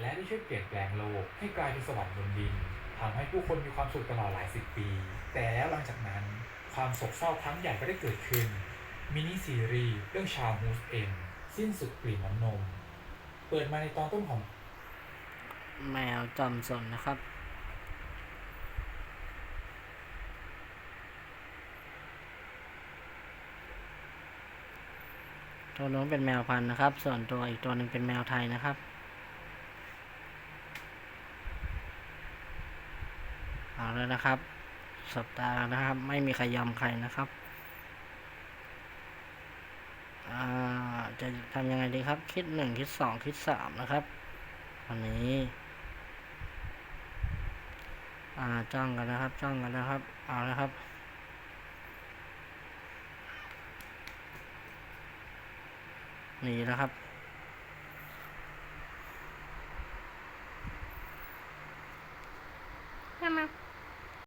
และได้ช่วยเปลี่ยนแปลงโลกให้กลายเป็นสวรรค์บนดินทำให้ผู้คนมีความสุขตลอดหลายสิบปี แต่แล้วหลังจากนั้นความโศกเศร้าครั้งใหญ่ก็ได้เกิดขึ้น มินิซีรีส์เรื่องชาวฮูสเอ็มสิ้นสุดกลิ่นน้ำนม เปิดมาในตอนต้นของแมวจอมสนนะครับ ตัวนู้นเป็นแมวพันธุ์นะครับ ส่วนตัวอีกตัวหนึ่งเป็นแมวไทยนะครับ เอาแล้วนะครับ สัปดาห์นะครับ ไม่มีใครยอมใครนะครับจะทำยังไงดีครับ คิดหนึ่งคิดสองคิดสามนะครับวันนี้อ่าจ้องกันนะครับจ้องกันนะครับ เอาแล้วครับหนีแล้วครับทำไม